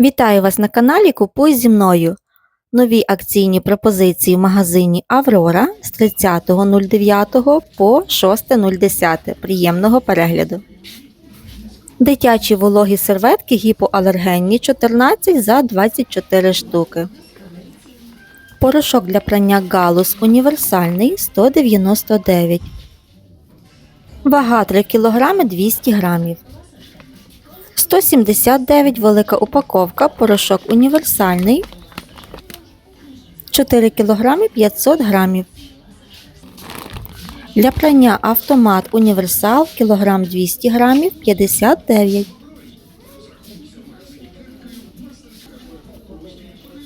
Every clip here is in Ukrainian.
Вітаю вас на каналі Купуй зі мною. Нові акційні пропозиції в магазині Аврора з 30.09 по 6.010. Приємного перегляду. Дитячі вологі серветки гіпоалергенні 14 за 24 штуки. Порошок для прання галус універсальний 199. Вага 3 кг 200 грамів. 179 велика упаковка, порошок універсальний. 4 кг 500 грамів. Для прання автомат універсал кілограм 200 грамів 59.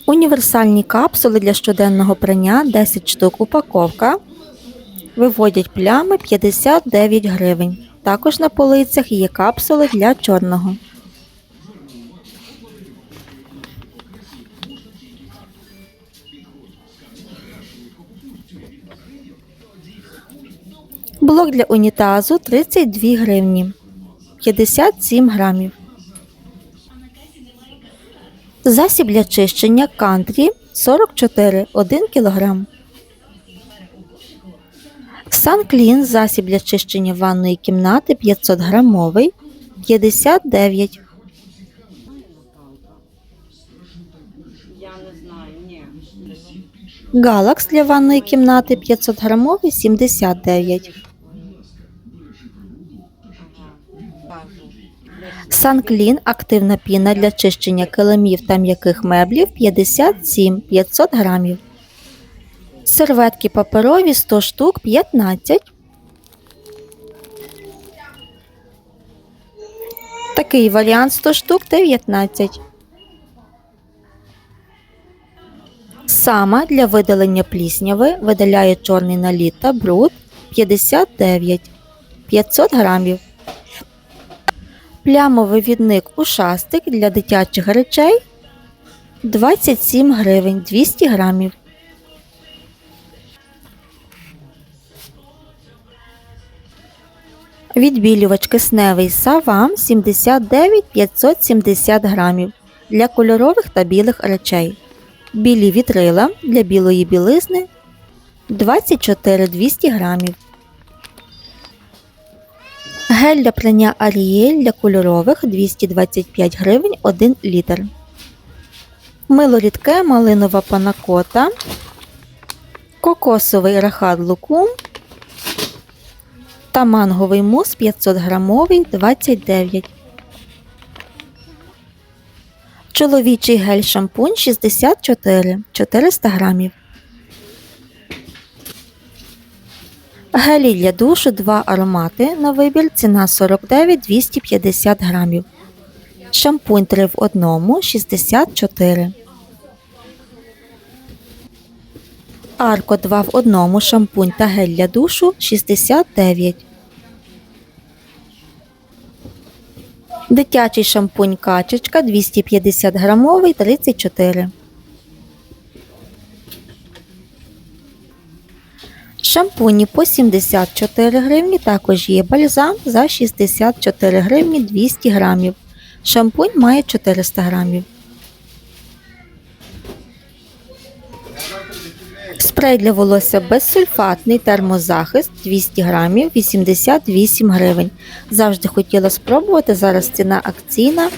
Універсальні капсули для щоденного прання 10 штук упаковка. Виводять плями 59 гривень. Також на полицях є капсули для чорного. Блок для унітазу 32 гривні. 57 грамів. Засіб для чищення кантрі 44 1 кг. Санклін засіб для чищення ванної кімнати 500 грамовий 59. Я не знаю, ні. Галакс для ванної кімнати 500 грамовий 79. Санклін активна піна для чищення килимів та м'яких меблів 57 500 грамів. Серветки паперові 100 штук 15. Такий варіант 100 штук 19. Сама для видалення плісняви видаляє чорний наліт та бруд 59 500 грамів. Плямовий відник ушастик для дитячих речей 27 гривень 200 грамів. Відбілювач кисневий Савам 79 570 грамів для кольорових та білих речей. Білі вітрила для білої білизни 24 200 грамів. Гель для прання Аріель для кольорових 225 гривень 1 літр. Мило рідке малинова панакота. Кокосовий рахат лукум та манговий мус 500 грамовий 29. Чоловічий гель шампунь 64 400 грамів. Гелі для душу 2 аромати на вибір. Ціна 49 250 грамів. Шампунь 3 в одному 64. Арко 2 в одному шампунь та гель для душу 69. Дитячий шампунь качечка 250 грамовий 34. Шампуні по 74 гривні, також є бальзам за 64 гривні 200 грамів. Шампунь має 400 грамів. Спрей для волосся безсульфатний термозахист 200 грамів 88 гривень. Завжди хотіла спробувати, зараз ціна акційна.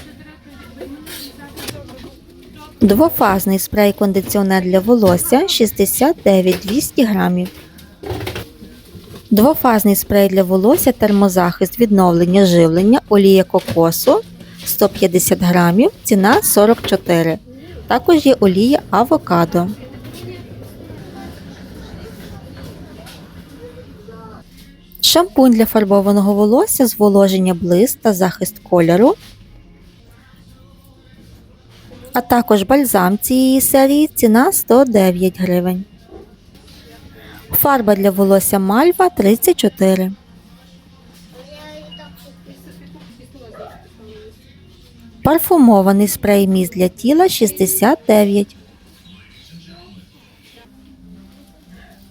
Двофазний спрей-кондиціонер для волосся 69 200 грамів. Двофазний спрей для волосся термозахист відновлення живлення олія кокосу 150 грамів, ціна 44. Також є олія авокадо. Шампунь для фарбованого волосся, зволоження блиск та захист кольору. А також бальзам цієї серії ціна 109 гривень. Фарба для волосся Мальва 34. Парфумований спрей міст для тіла 69.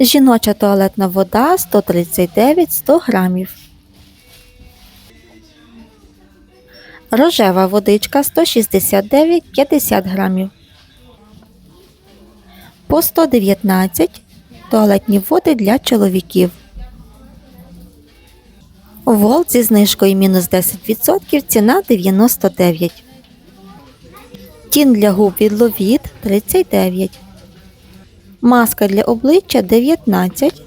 Жіноча туалетна вода 139 100 грамів. Рожева водичка 169,50 грамів. По 119 туалетні води для чоловіків. Волт зі знижкою мінус 10% ціна 99. Тін для губ від Ловіт 39. Маска для обличчя 19.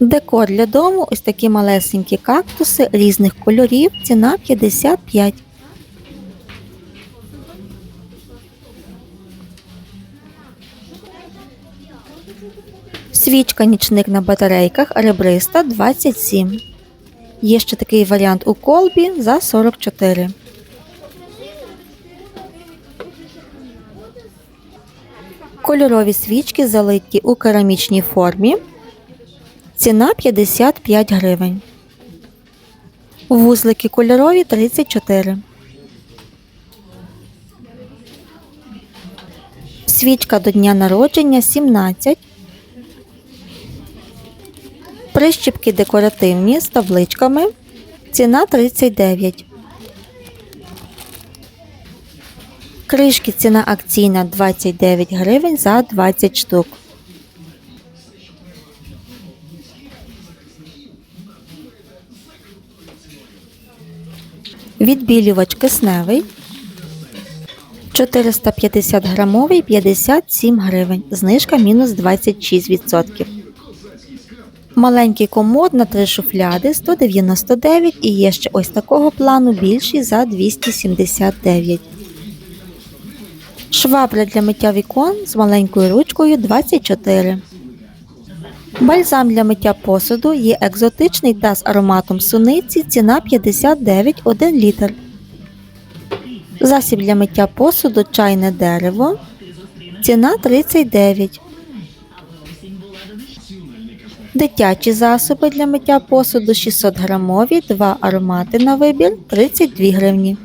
Декор для дому ось такі малесенькі кактуси різних кольорів. Ціна 55. Свічка нічник на батарейках ребриста 27. Є ще такий варіант у колбі за 44. Кольорові свічки залиті у керамічній формі. Ціна 55 гривень. Вузлики кольорові 34. Свічка до дня народження 17. Прищіпки декоративні з табличками. Ціна 39. Кришки ціна акційна 29 гривень за 20 штук. Відбілювач кисневий 450 грамовий 57 гривень. Знижка мінус 26%. Маленький комод на три шуфляди 199 і є ще ось такого плану більший за 279. Швабра для миття вікон з маленькою ручкою 24. Бальзам для миття посуду є екзотичний та з ароматом суниці. Ціна 59 1 літр. Засіб для миття посуду чайне дерево. Ціна 39. Дитячі засоби для миття посуду 600 грамові, 2 аромати на вибір 32 гривні.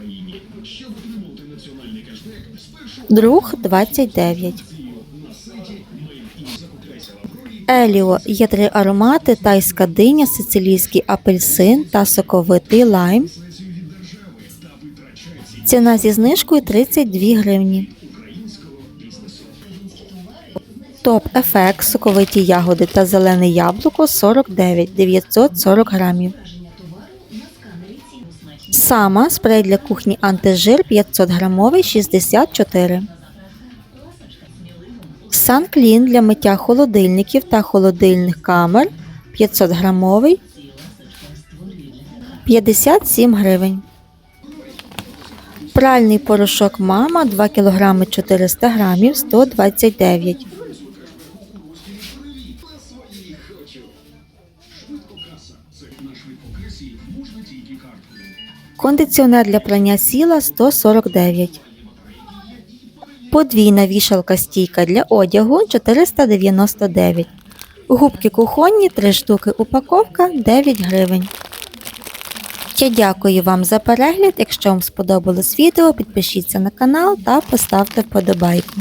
Друг 29. Еліо є три аромати: тайська диня, сицилійський апельсин та соковитий лайм. Ціна зі знижкою 32 гривні. Топ ефект, соковиті ягоди та зелене яблуко 49 940 грамів. Сама спрей для кухні антижир 500 грамовий 64. Санклін для миття холодильників та холодильних камер 500 грамовий 57 гривень. Пральний порошок мама 2 кг 400 грамів 129. Кондиціонер для прання сіла 149. Подвійна вішалка стійка для одягу 499. Губки кухонні 3 штуки упаковка 9 гривень. Я дякую вам за перегляд. Якщо вам сподобалось відео, підпишіться на канал та поставте вподобайку.